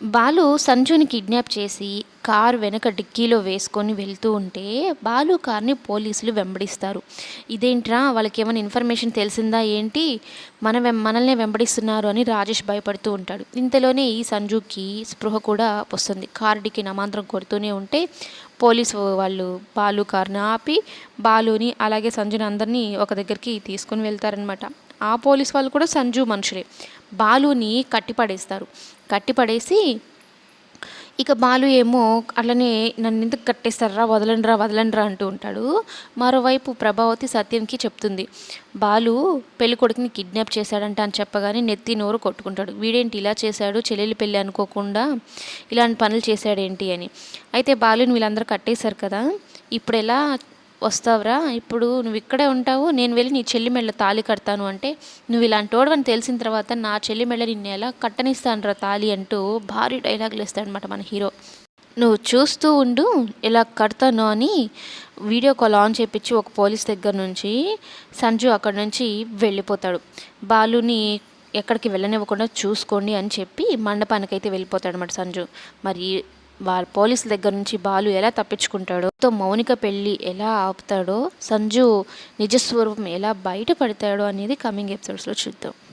బాలు సంజుని కిడ్నాప్ చేసి కార్ వెనక డిక్కీలో వేసుకొని వెళ్తూ ఉంటే బాలు కార్ని పోలీసులు వెంబడిస్తారు. ఇదేంట్రా వాళ్ళకి ఏమైనా ఇన్ఫర్మేషన్ తెలిసిందా ఏంటి? మన వెం మనల్నే వెంబడిస్తున్నారు అని రాజేష్ భయపడుతూ ఉంటాడు. ఇంతలోనే ఈ సంజుకి స్పృహ కూడా వస్తుంది. కార్ డిక్కీ నమాంతరం కొడుతూనే ఉంటే పోలీసు వాళ్ళు బాలు కార్ని ఆపి బాలుని అలాగే సంజుని అందరినీ ఒక దగ్గరికి తీసుకొని వెళ్తారనమాట ఆ పోలీస్ వాళ్ళు కూడా సంజు మనుషులే. బాలుని కట్టిపడేస్తారు. కట్టిపడేసి ఇక బాలు ఏమో అట్లనే నన్ను ఎందుకు కట్టేస్తారా వదలండ్రా వదలండ్రా అంటూ ఉంటాడు. మరోవైపు ప్రభావతి సత్యంకి చెప్తుంది బాలు పెళ్ళి కొడుకుని కిడ్నాప్ చేశాడంట అని చెప్పగానే నెత్తి నోరు కొట్టుకుంటాడు. వీడేంటి ఇలా చేశాడు? చెల్లెలి పెళ్ళి అనుకోకుండా ఇలాంటి పనులు చేశాడేంటి అని. అయితే బాలుని వీళ్ళందరూ కట్టేశారు కదా. ఇప్పుడు ఎలా వస్తావురా? ఇప్పుడు నువ్వు ఇక్కడే ఉంటావు నేను వెళ్ళి నీ చెల్లి మెళ్ళ తాళి కడతాను అంటే నువ్వు ఇలాంటి అని తెలిసిన తర్వాత నా చెల్లి మెళ్ళ నిన్ను ఎలా కట్టనిస్తానురా తాళి అంటూ భారీ డైలాగులు ఇస్తాడనమాట మన హీరో. నువ్వు చూస్తూ ఉండు ఇలా కడతాను అని వీడియో కాల్ ఆన్ చేపించి ఒక పోలీస్ దగ్గర నుంచి సంజు అక్కడ నుంచి వెళ్ళిపోతాడు. బాలుని ఎక్కడికి వెళ్ళనివ్వకుండా చూసుకోండి అని చెప్పి మండపానికైతే వెళ్ళిపోతాడు అనమాట సంజు. మరి వాళ్ళ పోలీసుల దగ్గర నుంచి బాలు ఎలా తప్పించుకుంటాడో తో మౌనిక పెళ్ళి ఎలా ఆపుతాడో సంజు నిజస్వరూపం ఎలా బయటపడతాడో అనేది కమింగ్ ఎపిసోడ్స్లో చూద్దాం.